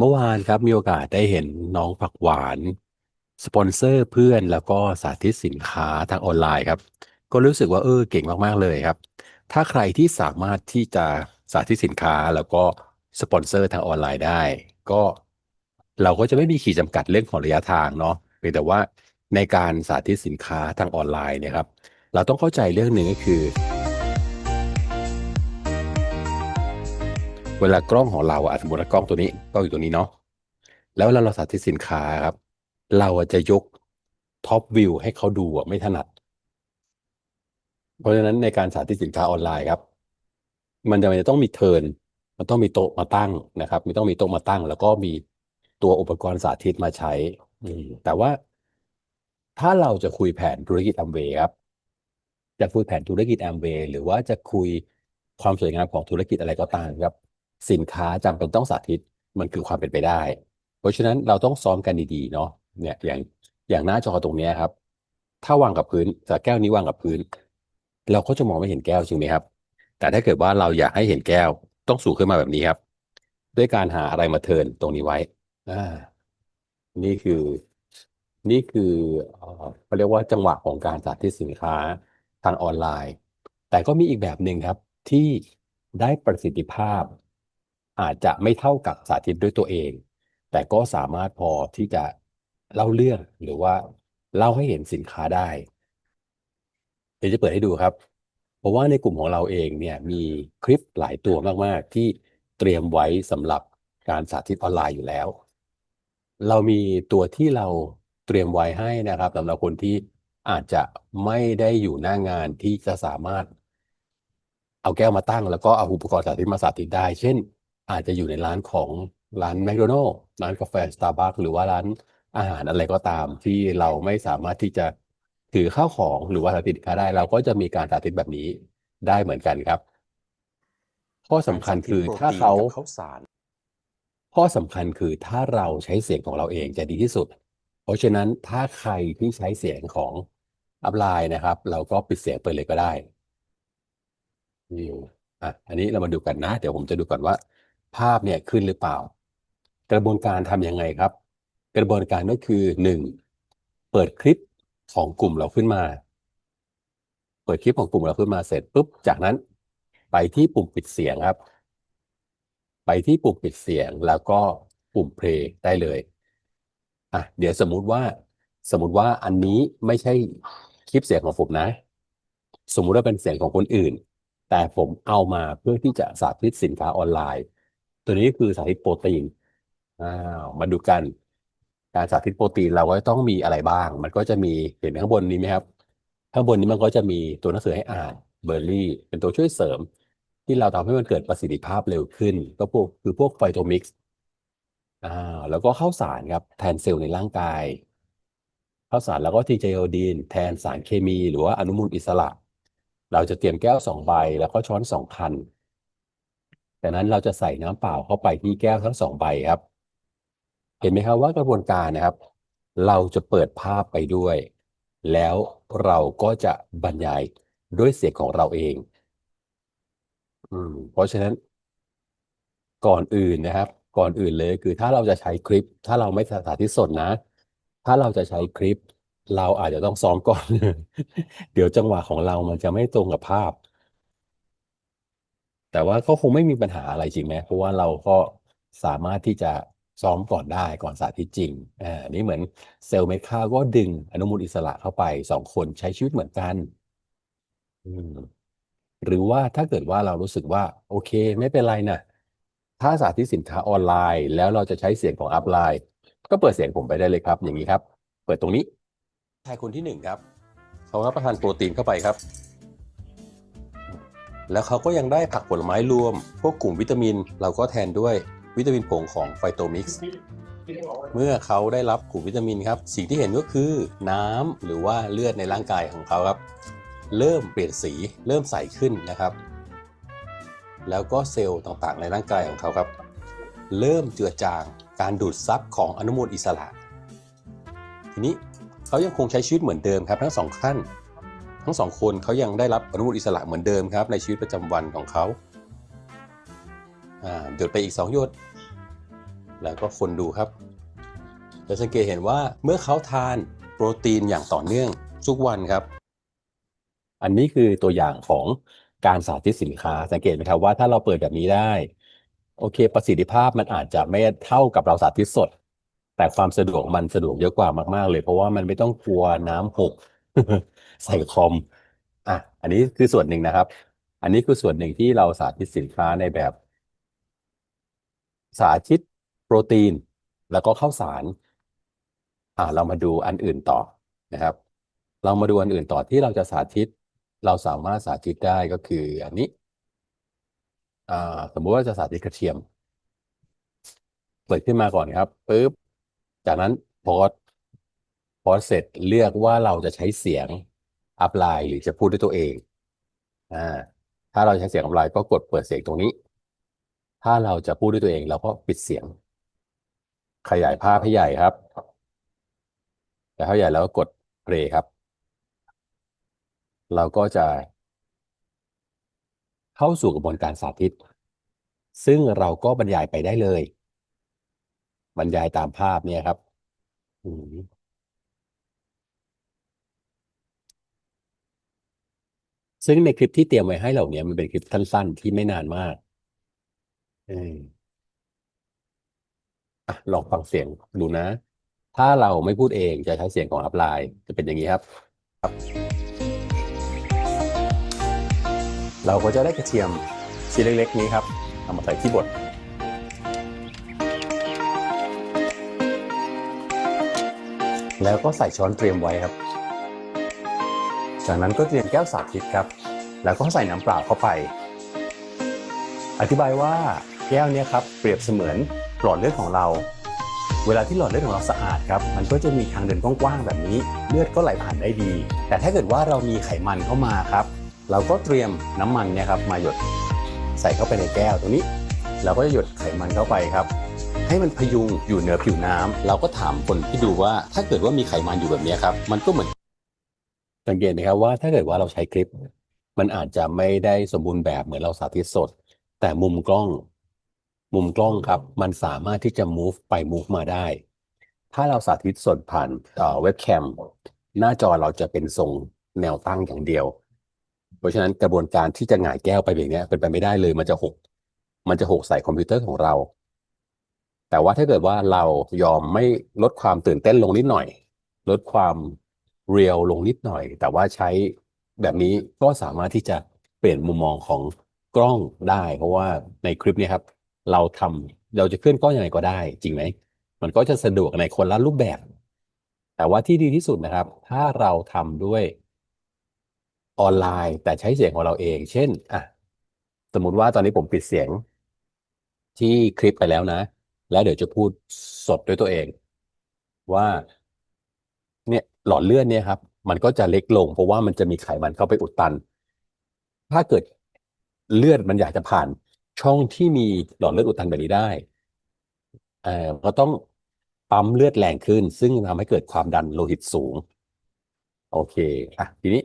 เมื่อวานครับมีโอกาสได้เห็นน้องผักหวาน สปอนเซอร์เพื่อนแล้วก็สาธิตสินค้าทางออนไลน์ครับ ก็รู้สึกว่าเออเก่งมากๆเลยครับ ถ้าใครที่สามารถที่จะสาธิตสินค้าแล้วก็สปอนเซอร์ทางออนไลน์ได้ ก็เราก็จะไม่มีขีดจำกัดเรื่องของระยะทางเนาะเพียงแต่ว่าในการสาธิตสินค้าทางออนไลน์เนี่ยครับ เราต้องเข้าใจเรื่องหนึ่งก็คือ เวลากล้องของเราอะสมมติว่ากล้องตัวนี้กล้องอยู่ตรงนี้เนาะแล้วเวลาเราสาธิตสินค้าครับ เราอะจะยกท็อปวิวให้เขาดูอะไม่ถนัด เพราะฉะนั้นในการสาธิตสินค้าออนไลน์ครับ มันจะมันจะต้องมีเทิร์นมันต้องมีโต๊ะมาตั้งนะครับมีต้องมีโต๊ะมาตั้ง แล้วก็มีตัวอุปกรณ์สาธิตมาใช้แต่ว่าถ้าเราจะคุยแผนธุรกิจแอมเวย์ครับ จะคุยแผนธุรกิจแอมเวย์หรือว่าจะคุยความสวยงามของธุรกิจอะไรก็ตามครับ สินค้าจำเป็นต้องสาธิตมันคือความเป็นไปได้ เพราะฉะนั้นเราต้องซ้อมกันดีๆเนาะเนี่ยอย่างอย่างหน้าจอตรงนี้ครับ ถ้าวางกับพื้นแต่แก้วนี้วางกับพื้น เราก็จะมองไม่เห็นแก้วจริงไหมครับ แต่ถ้าเกิดว่าเราอยากให้เห็นแก้วต้องสูงขึ้นมาแบบนี้ครับ ด้วยการหาอะไรมาเทินตรงนี้ไว้อ่านี่คือนี่คือเขาเรียกว่าจังหวะของการสาธิตสินค้าทางออนไลน์ แต่ก็มีอีกแบบหนึ่งครับที่ได้ประสิทธิภาพ อาจจะไม่เท่ากับสาธิตด้วยตัวเอง แต่ก็สามารถพอที่จะเล่าเรื่องหรือว่าเล่าให้เห็นสินค้าได้ เดี๋ยวจะเปิดให้ดูครับ เพราะว่าในกลุ่มของเราเองเนี่ยมีคลิปหลายตัวมาก ๆ ที่เตรียมไว้สำหรับการสาธิตออนไลน์อยู่แล้ว เรามีตัวที่เราเตรียมไว้ให้นะครับสำหรับคนที่อาจจะไม่ได้อยู่หน้างานที่จะสามารถ เอาแก้วมาตั้ง แล้วก็เอาอุปกรณ์สาธิตมาสาธิตได้ เช่น อาจจะอยู่ในร้านของร้านแมคโดนัลล์ร้านกาแฟสตาร์บัคหรือว่าร้านอาหารอะไรก็ตามที่เราไม่สามารถที่จะถือข้าวของหรือว่าสาธิตสินค้าได้ เราก็จะมีการสาธิตแบบนี้ได้เหมือนกันครับ ข้อสำคัญคือถ้าเขา ข้าวสาร ข้อสำคัญคือถ้าเราใช้เสียงของเราเองจะดีที่สุด เพราะฉะนั้นถ้าใครที่ใช้เสียงของอัพไลน์นะครับ เราก็ปิดเสียงไปเลยก็ได้นี่อะอันนี้เรามาดูกันนะ เดี๋ยวผมจะดูก่อนว่า ภาพเนี่ยขึ้นหรือเปล่า กระบวนการทำยังไงครับ กระบวนการก็คือหนึ่งเปิดคลิปของกลุ่มเราขึ้นมา เปิดคลิปของกลุ่มเราขึ้นมาเสร็จปุ๊บจากนั้น ไปที่ปุ่มปิดเสียงครับ ไปที่ปุ่มปิดเสียงแล้วก็ปุ่มเพลย์ได้เลยอะเดี๋ยวสมมุติว่าสมมุติว่าอันนี้ไม่ใช่คลิปเสียงของผมนะ สมมุติว่าเป็นเสียงของคนอื่น แต่ผมเอามาเพื่อที่จะสาธิตสินค้าออนไลน์ ตัวนี้คือสาธิตโปรตีนอ้าวมาดูกัน การสาธิตโปรตีนเราก็ต้องมีอะไรบ้าง มันก็จะมีเห็นข้างบนนี้ไหมครับ ข้างบนนี้มันก็จะมีตัวหนังสือให้อ่านเบอร์รี่ เป็นตัวช่วยเสริม ที่เราทำให้มันเกิดประสิทธิภาพเร็วขึ้น ก็พวกคือพวกไฟโตมิกซ์อ่าแล้วก็ข้าวสารครับแทนเซลล์ในร่างกายข้าวสารแล้วก็ทีไจโอดีนแทนสารเคมี หรือว่าอนุมูลอิสระ เราจะเตรียมแก้วสองใบ แล้วก็ช้อนสองคัน จากนั้นเราจะใส่น้ำเปล่าเข้าไปที่แก้วทั้งสองใบครับ เห็นไหมครับว่ากระบวนการนะครับ เราจะเปิดภาพไปด้วย แล้วเราก็จะบรรยายด้วยเสียงของเราเอง อืม เพราะฉะนั้น ก่อนอื่นนะครับ ก่อนอื่นเลยคือถ้าเราจะใช้คลิป ถ้าเราไม่สาธิตสดนะ ถ้าเราจะใช้คลิป เราอาจจะต้องซ้อมก่อน เดี๋ยวจังหวะของเรามันจะไม่ตรงกับภาพ แต่ว่าก็คงไม่มีปัญหาอะไรจริงไหมเพราะว่าเราก็สามารถที่จะซ้อมก่อนได้ก่อนสาธิตจริงอ่านี่เหมือนเซลล์เมคาก็ดึงอนุมูลอิสระเข้าไปสองคนใช้ชีวิตเหมือนกัน อืมหรือว่าถ้าเกิดว่าเรารู้สึกว่า โอเค ไม่เป็นไรนะถ้าสาธิตสินค้าออนไลน์ แล้วเราจะใช้เสียงของอัพไลน์ก็เปิดเสียงผมไปได้เลยครับ อย่างนี้ครับ เปิดตรงนี้ชายคนที่หนึ่งครับเขารับประทานโปรตีนเข้าไปครับ แล้วเขาก็ยังได้ผักผลไม้รวม พวกกลุ่มวิตามิน เราก็แทนด้วยวิตามินผงของไฟโตมิกซ์เมื่อเขาได้รับกลุ่มวิตามินครับ สิ่งที่เห็นก็คือน้ำหรือว่าเลือดในร่างกายของเขาครับ เริ่มเปลี่ยนสีเริ่มใสขึ้นนะครับ แล้วก็เซลล์ต่างๆ ในร่างกายของเขาครับ เริ่มเจือจางการดูดซับของอนุมูลอิสระ ทีนี้เขายังคงใช้ชีวิตเหมือนเดิมครับทั้งสองท่าน ทั้งสองคนเขายังได้รับอนุมูลอิสระเหมือนเดิมครับในชีวิตประจำวันของเขาหยดไปอีกสองหยด แล้วก็คนดูครับจะสังเกตเห็นว่าเมื่อเขาทานโปรตีนอย่างต่อเนื่องทุกวันครับ อันนี้คือตัวอย่างของการสาธิตสินค้าสังเกตไหมครับว่าถ้าเราเปิดแบบนี้ได้ โอเค ประสิทธิภาพมันอาจจะไม่เท่ากับเราสาธิตสด แต่ความสะดวกมันสะดวกเยอะกว่ามาก ๆ เลย เพราะว่ามันไม่ต้องกลัวน้ำหก ใส่คอมอะอันนี้คือส่วนหนึ่งนะครับ อันนี้คือส่วนหนึ่งที่เราสาธิตสินค้าในแบบ สาธิตโปรตีน แล้วก็ข้าวสาร อ่าเรามาดูอันอื่นต่อนะครับ เรามาดูอันอื่นต่อที่เราจะสาธิต เราสามารถสาธิตได้ก็คือ อันนี้อ่าสมมุติว่าจะสาธิตกระเทียมเปิดขึ้นมาก่อนครับปุ๊บจากนั้นพสต์โพสเสร็จเลือกว่าเราจะใช้เสียง อัพไลน์หรือจะพูดด้วยตัวเองอ่าถ้าเราใช้เสียงอัพไลน์ก็กดเปิดเสียงตรงนี้ ถ้าเราจะพูดด้วยตัวเองเราก็ปิดเสียง ขยายภาพให้ใหญ่ครับแต่ถ้าใหญ่แล้วก็กดเพลย์ครับ เราก็จะ เข้าสู่กระบวนการสาธิต ซึ่งเราก็บรรยายไปได้เลย บรรยายตามภาพเนี่ยครับอืม ซึ่งในคลิปที่เตรียมไว้ให้เหล่านี้มันเป็นคลิปสั้นๆ ที่ไม่นานมากเออลองฟังเสียงดูนะ ถ้าเราไม่พูดเองจะใช้เสียงของอัพไลน์จะเป็นอย่างนี้ครับ เราก็จะได้กระเทียมชิ้นเล็ก ๆ นี้ครับเอามาใส่ที่บดแล้วก็ใส่ช้อนเตรียมไว้ครับ จากนั้นก็เตรียมแก้วสาธิตครับ แล้วก็ใส่น้ำเปล่าเข้าไป อธิบายว่าแก้วเนี้ครับเปรียบเสมือนหลอดเลือดของเรา เวลาที่หลอดเลือดของเราสะอาดครับมันก็จะมีทางเดินกว้างๆแบบนี้ เลือดก็ไหลผ่านได้ดี แต่ถ้าเกิดว่าเรามีไขมันเข้ามาครับ เราก็เตรียมน้ำมันเนี่ยครับมาหยดใส่เข้าไปในแก้วตรงนี้ เราก็จะหยดไขมันเข้าไปครับ ให้มันพยุงอยู่เหนือผิวน้ำเราก็ถามคนที่ดูว่าถ้าเกิดว่ามีไขมันอยู่แบบนี้ครับมันก็เหมือนสังเกตนะครับว่าถ้าเกิดว่าเราใช้คลิป มันอาจจะไม่ได้สมบูรณ์แบบเหมือนเราสาธิตสด แต่มุมกล้อง มุมกล้องครับ มันสามารถที่จะ move ไป move มาได้ ถ้าเราสาธิตสดผ่านเอ่อเว็บแคมหน้าจอเราจะเป็นทรงแนวตั้งอย่างเดียว เพราะฉะนั้นกระบวนการที่จะหงายแก้วไปแบบเนี้ยเป็นไปไม่ได้เลย มันจะหก มันจะหกใส่คอมพิวเตอร์ของเรา แต่ว่าถ้าเกิดว่าเรายอมไม่ลดความตื่นเต้นลงนิดหน่อย ลดความเรียลลงนิดหน่อย แต่ว่าใช้ แบบนี้ก็สามารถที่จะเปลี่ยนมุมมองของกล้องได้ เพราะว่าในคลิปเนี้ครับ เราทำเราจะเคลื่อนกล้องยังไงก็ได้ จริงไหมมันก็จะสะดวกในคนละรูปแบบ แต่ว่าที่ดีที่สุดนะครับ ถ้าเราทำด้วยออนไลน์ แต่ใช้เสียงของเราเอง เช่นอะสมมุติว่าตอนนี้ผมปิดเสียงที่คลิปไปแล้วนะ แล้วเดี๋ยวจะพูดสดด้วยตัวเอง ว่า เนี่ยหลอดเลือดเนี่ยครับ มันก็จะเล็กลง เพราะว่ามันจะมีไขมันเข้าไปอุดตัน ถ้าเกิดเลือดมันอยากจะผ่านช่องที่มีหลอดเลือดอุดตันแบบนี้ได้เอ่อก็ต้องปั๊มเลือดแรงขึ้น ซึ่งทำให้เกิดความดันโลหิตสูง โอเคอะทีนี้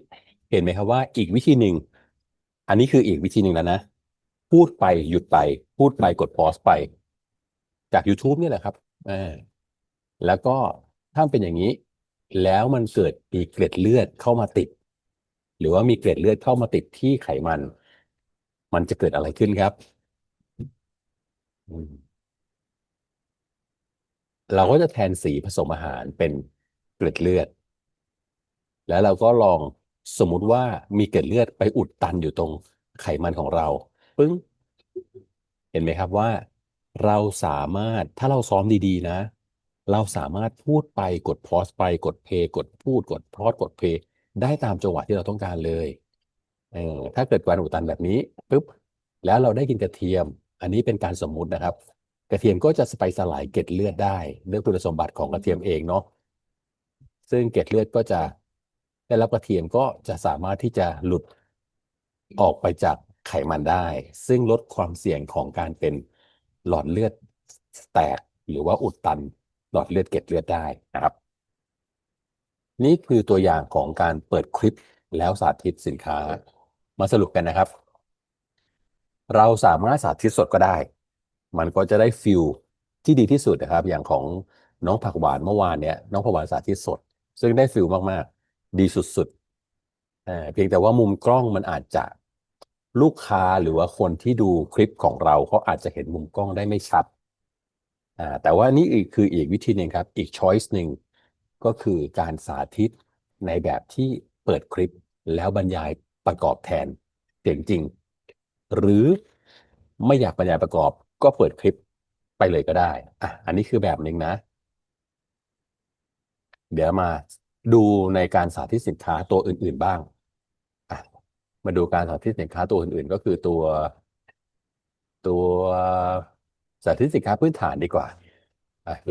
เห็นไหมครับว่าอีกวิธีหนึ่ง อันนี้คืออีกวิธีหนึ่งแล้วนะ พูดไปหยุดไป พูดไปกดพอสไป จาก YouTube เนี่ยแหละครับอ่าแล้วก็ถ้าเป็นอย่างนี้ แล้วมันเกิดมีเกล็ดเลือดเข้ามาติด หรือว่ามีเกล็ดเลือดเข้ามาติดที่ไขมัน มันจะเกิดอะไรขึ้นครับเราก็จะแทนสีผสมอาหารเป็นเกล็ดเลือด แล้วเราก็ลองสมมุติว่ามีเกล็ดเลือดไปอุดตันอยู่ตรงไขมันของเราปึ้ง เห็นไหมครับว่า เราสามารถถ้าเราซ้อมดีๆ นะ เราสามารถพูดไปกดพอสไปกดเพย์กดพูดกดพอสกดเพย์ได้ตามจังหวะที่เราต้องการเลยเออถ้าเกิดการอุดตันแบบนี้ปุ๊บแล้วเราได้กินกระเทียม อันนี้เป็นการสมมุตินะครับ กระเทียมก็จะไปสลายเกล็ดเลือดได้ด้วยคุณสมบัติของกระเทียมเองเนาะซึ่งเกล็ดเลือดก็จะได้รับกระเทียมก็จะสามารถที่จะหลุดออกไปจากไขมันได้ ซึ่งลดความเสี่ยงของการเป็นหลอดเลือดแตกหรือว่าอุดตัน หลอดเลือดเกล็ดเลือดได้นะครับ นี่คือตัวอย่างของการเปิดคลิปแล้วสาธิตสินค้า มาสรุปกันนะครับ เราสามารถสาธิตสดก็ได้ มันก็จะได้ฟิลที่ดีที่สุดนะครับ อย่างของน้องผักหวานเมื่อวานเนี่ยน้องผักหวานสาธิตสด ซึ่งได้ฟิลมากๆ ดีสุดๆเพียงแต่ว่ามุมกล้องมันอาจจะลูกค้าหรือว่าคนที่ดูคลิปของเราเขาอาจจะเห็นมุมกล้องได้ไม่ชัด อ่าแต่ว่านี่อีกคืออีกวิธีหนึ่งครับ อีกช้อยส์หนึ่งก็คือการสาธิตในแบบที่เปิดคลิปแล้วบรรยายประกอบแทนเสียงจริง หรือไม่อยากบรรยายประกอบก็เปิดคลิปไปเลยก็ได้อะอันนี้คือแบบหนึ่งนะ เดี๋ยวมาดูในการสาธิตสินค้าตัวอื่น ๆบ้างอะมาดูการสาธิตสินค้าตัวอื่น ๆ ก็คือตัวตัว สาธิตสินค้าพื้นฐานดีกว่าโอเค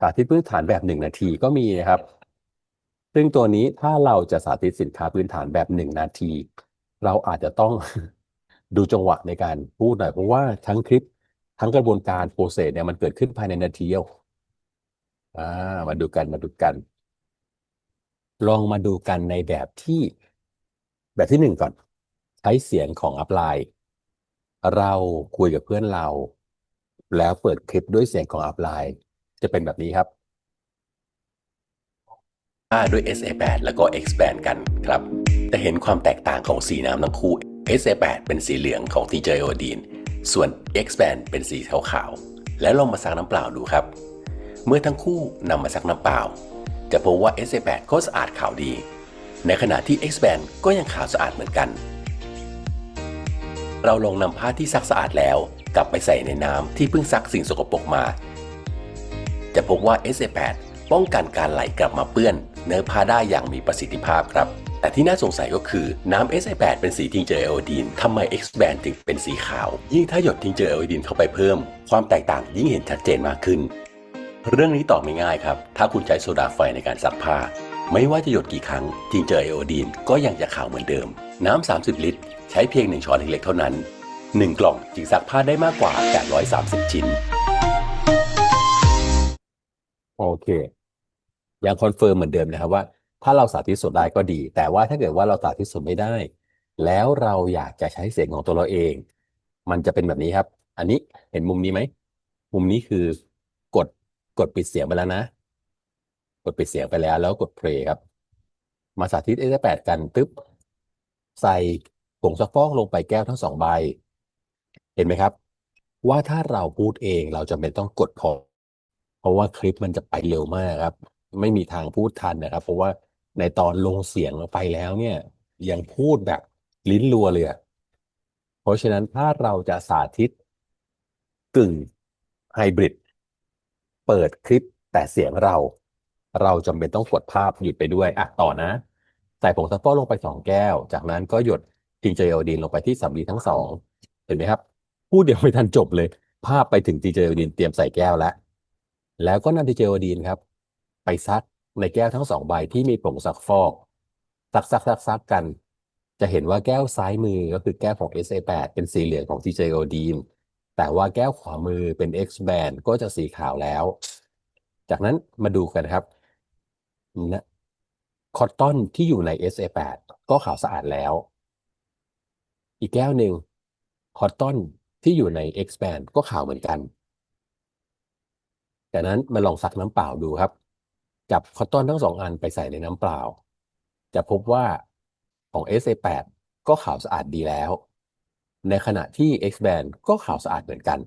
สาธิตพื้นฐานแบบหนึ่งนาทีก็มีนะครับ ซึ่งตัวนี้ถ้าเราจะสาธิตสินค้าพื้นฐานแบบหนึ่งนาที เราอาจจะต้องดูจังหวะในการพูดหน่อยเพราะว่าทั้งคลิปทั้งกระบวนการโปรเซสเนี่ยมันเกิดขึ้นภายในนาทีเดียวอ่ามาดูกันมาดูกัน ลองมาดูกันในแบบที่แบบที่หนึ่งก่อน ใช้เสียงของอัพไลน์เราคุยกับเพื่อนเรา แล้วเปิดคลิปด้วยเสียงของอัพไลน์จะเป็นแบบนี้ครับผ้าด้วย SA8 แล้วก็ X-Band กันครับแต่เห็นความแตกต่างของสีน้ำทั้งคู่ SA8 เป็นสีเหลืองของ TJ o d i n ส่วน X-Band เป็นสีขาวๆ แล้วลองมาซักน้ำเปล่าดูครับ เมื่อทั้งคู่นำมาซักน้ำเปล่า จะพบว่า SA8 ก็สะอาดขาวดี ในขณะที่ X-Band ก็ยังขาวสะอาดเหมือนกัน เราลองนำผ้าที่ซักสะอาดแล้ว กลับไปใส่ในน้ำที่เพิ่งซักสิ่งสกปรกมา จะพบว่า SA8 ป้องกันการไหลกลับมาเปื้อน เนื้อผ้าได้อย่างมีประสิทธิภาพครับ แต่ที่น่าสงสัยก็คือน้ำ SA8 เป็นสีทิงเจอร์ไอโอดีนทำไม X-Band ถึงเป็นสีขาว ยิ่งถ้าหยดทิงเจอร์ไอโอดีนเข้าไปเพิ่ม ความแตกต่างยิ่งเห็นชัดเจนมากขึ้น เรื่องนี้ตอบไม่ง่ายครับ ถ้าคุณใช้โซดาไฟในการซักผ้าไม่ว่าจะหยดกี่ครั้งทิงเจอร์ไอโอดีนก็ยังจะขาวเหมือนเดิม น้ำ 30 ลิตร ใช้เพียง1ช้อนเล็กๆเท่านั้น 1 กล่องจึงซักผ้าได้มากกว่า 830 ชิ้น โอเค ยังคอนเฟิร์มเหมือนเดิมนะครับว่า ถ้าเราสาธิตสดได้ก็ดี แต่ว่าถ้าเกิดว่าเราสาธิตสดไม่ได้ แล้วเราอยากจะใช้เสียงของตัวเราเอง มันจะเป็นแบบนี้ครับ อันนี้เห็นมุมนี้ไหม มุมนี้คือกดกดปิดเสียงไปแล้วนะ กดปิดเสียงไปแล้วแล้วกดเพลย์ครับ มาสาธิต S8 กันตึ๊บใส่ผงซักฟอกลงไปแก้วทั้งสองใบ เห็นไหมครับ ว่าถ้าเราพูดเองเราจะเป็นต้องกดพอ เพราะว่าคลิปมันจะไปเร็วมากครับ ไม่มีทางพูดทันนะครับ เพราะว่าในตอนลงเสียงไปแล้วเนี่ย ยังพูดแบบลิ้นรัวเลยอะเพราะฉะนั้นถ้าเราจะสาธิตกึ่งไฮบริดเปิดคลิปแต่เสียงเรา เราจำเป็นต้องกดภาพหยุดไปด้วยอะต่อนะ ใส่ผงซักฟอกลงไปสองแก้ว จากนั้นก็หยดทิงเจอโอดีนลงไปที่สำลีทั้งสองเห็นไหมครับ พูดเดียวไม่ทันจบเลย ภาพไปถึงทิงเจอโอดีนเตรียมใส่แก้วแล้วแล้วก็นำทิงเจอโอดีนครับ ไปซักในแก้วทั้งสองใบที่มีผงซักฟอกซักซักซักซักกัน จะเห็นว่าแก้วซ้ายมือก็คือแก้วของ SA8 เป็นสีเหลืองของ TJ o d i n แต่ว่าแก้วขวามือเป็น X-Band ก็จะสีขาวแล้ว จากนั้นมาดูกันครับนะคอตตอนที่อยู่ใน SA8 ก็ขาวสะอาดแล้ว อีกแก้วหนึ่งคอตตอน ที่อยู่ใน X-Band ก็ข่าวเหมือนกันจากนั้นมาลองซักน้ำเปล่าดูครับ จับคอตตอนทั้งสองอันไปใส่ในน้ำเปล่า จะพบว่าของ SA8 ก็ขาวสะอาดดีแล้ว ในขณะที่ X-Band ก็ขาวสะอาดเหมือนกัน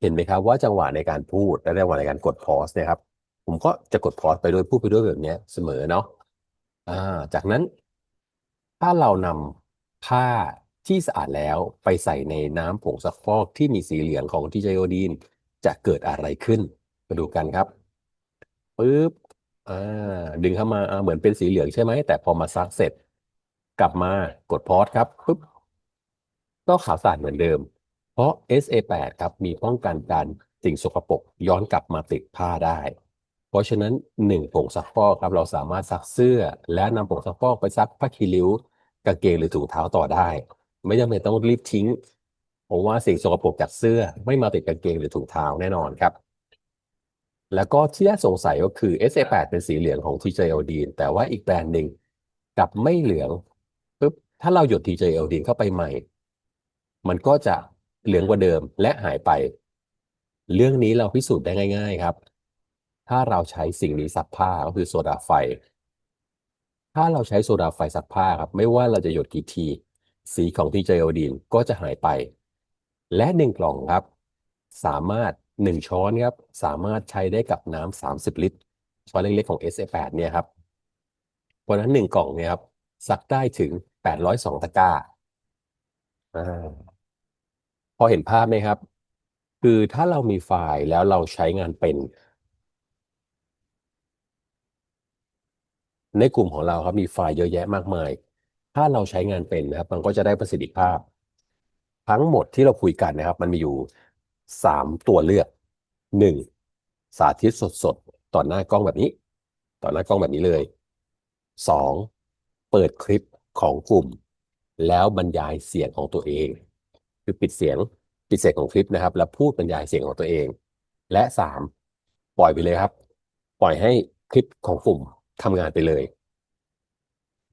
เห็นไหมครับว่าจังหวะในการพูดและจังหวะในการกดพอสนี่ยครับ ผมก็จะกดพอสไปด้วยพูดไปด้วยแบบนี้เสมอเนาะอ่าจากนั้น ถ้าเรานำผ้า ที่สะอาดแล้วไปใส่ในน้ำผงซักฟอกที่มีสีเหลืองของทีไจโอดีนจะเกิดอะไรขึ้น มาดูกันครับปึ๊บอ่าดึงเข้ามาอ่าเหมือนเป็นสีเหลืองใช่ไหม แต่พอมาซักเสร็จ กลับมากดพอสครับปึ๊บก็ขาวสะอาดเหมือนเดิม เพราะ SA8 ครับมีป้องกันการสิ่งสกปรกย้อนกลับมาติดผ้าได้ เพราะฉะนั้นหนึ่งผงซักฟอกครับเราสามารถซักเสื้อ และนำผงซักฟอกไปซักผ้าคีริ้วกางเกงหรือถุงเท้าต่อได้ ไม่จำเป็นต้องรีบทิ้งเพราะว่าสิ่งสกปรกจากเสื้อไม่มาติดกางเกงหรือถุงเท้าแน่นอนครับ แล้วก็ที่น่าสงสัยก็คือ SA8 เป็นสีเหลืองของ TJ o d i n แต่ว่าอีกแบรนด์หนึ่งกลับไม่เหลืองปุ๊บถ้าเราหยด TJ o d i n เข้าไปใหม่ มันก็จะเหลืองกว่าเดิมและหายไป เรื่องนี้เราพิสูจน์ได้ง่าย ๆครับ ถ้าเราใช้สิ่งนี้ซักผ้าก็คือโซดาไฟ ถ้าเราใช้โซดาไฟซักผ้าครับ ไม่ว่าเราจะหยดกี่ที สีของที่ไจโอดีนก็จะหายไป และหนึ่งกล่องครับ สามารถหนึ่งช้อนครับ สามารถใช้ได้กับน้ำสามสิบลิตร ช้อนเล็กๆของ SA8 เนี่ยครับเพราะฉะนั้นหนึ่งกล่องเนี่ยครับซักได้ถึงแปดร้อยสองตะกร้าอ่าพอเห็นภาพไหมครับ คือถ้าเรามีไฟล์แล้วเราใช้งานเป็น ในกลุ่มของเราครับมีไฟล์เยอะแยะมากมาย ถ้าเราใช้งานเป็นนะครับ มันก็จะได้ประสิทธิภาพ ทั้งหมดที่เราคุยกันนะครับ มันมีอยู่สามตัวเลือกหนึ่งสาธิตสดๆต่อหน้ากล้องแบบนี้ ต่อหน้ากล้องแบบนี้เลยสองเปิดคลิปของกลุ่ม แล้วบรรยายเสียงของตัวเอง คือปิดเสียงปิดเสียงของคลิปนะครับ แล้วพูดบรรยายเสียงของตัวเอง และสามปล่อยไปเลยครับ ปล่อยให้คลิปของกลุ่มทำงานไปเลย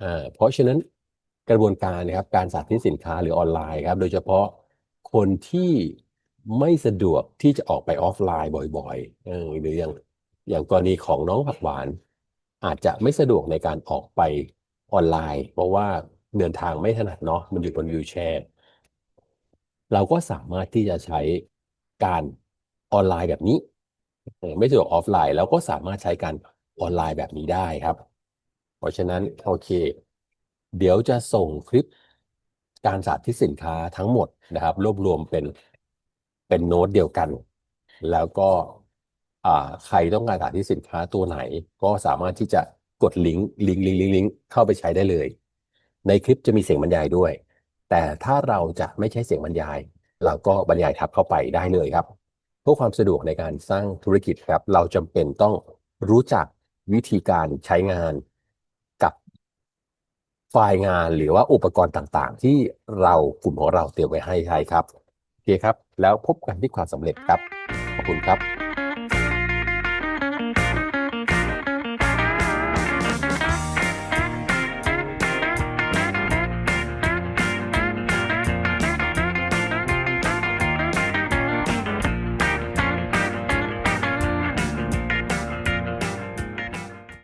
อ่าเพราะฉะนั้น กระบวนการนะครับการสาธิตสินค้าหรือออนไลน์ครับ โดยเฉพาะคนที่ไม่สะดวกที่จะออกไปออฟไลน์บ่อยๆเออหรืออย่างอย่างกรณีของน้องผักหวาน อาจจะไม่สะดวกในการออกไปออนไลน์ เพราะว่าเดินทางไม่ถนัดเนาะมันอยู่บนวิวแชร์ เราก็สามารถที่จะใช้การออนไลน์แบบนี้ ไม่สะดวกออฟไลน์เราก็สามารถใช้การออนไลน์แบบนี้ได้ครับ เพราะฉะนั้นโอเค เดี๋ยวจะส่งคลิปการสาธิตสินค้าทั้งหมดนะครับ รวบรวมเป็นเป็นโน้ตเดียวกัน แล้วก็ใครต้องการสาธิตสินค้าตัวไหน ก็สามารถที่จะกดลิงก์ลิงก์ลิงก์ลิงก์ลิงก์เข้าไปใช้ได้เลย ในคลิปจะมีเสียงบรรยายด้วย แต่ถ้าเราจะไม่ใช้เสียงบรรยาย เราก็บรรยายทับเข้าไปได้เลยครับเพื่อความสะดวกในการสร้างธุรกิจครับ เราจำเป็นต้องรู้จักวิธีการใช้งาน ไฟล์งานหรือว่าอุปกรณ์ต่างๆ ที่เรากลุ่มของเราเตรียมไว้ให้ใช้ครับโอเคครับ แล้วพบกันที่ความสำเร็จครับ ขอบคุณครับ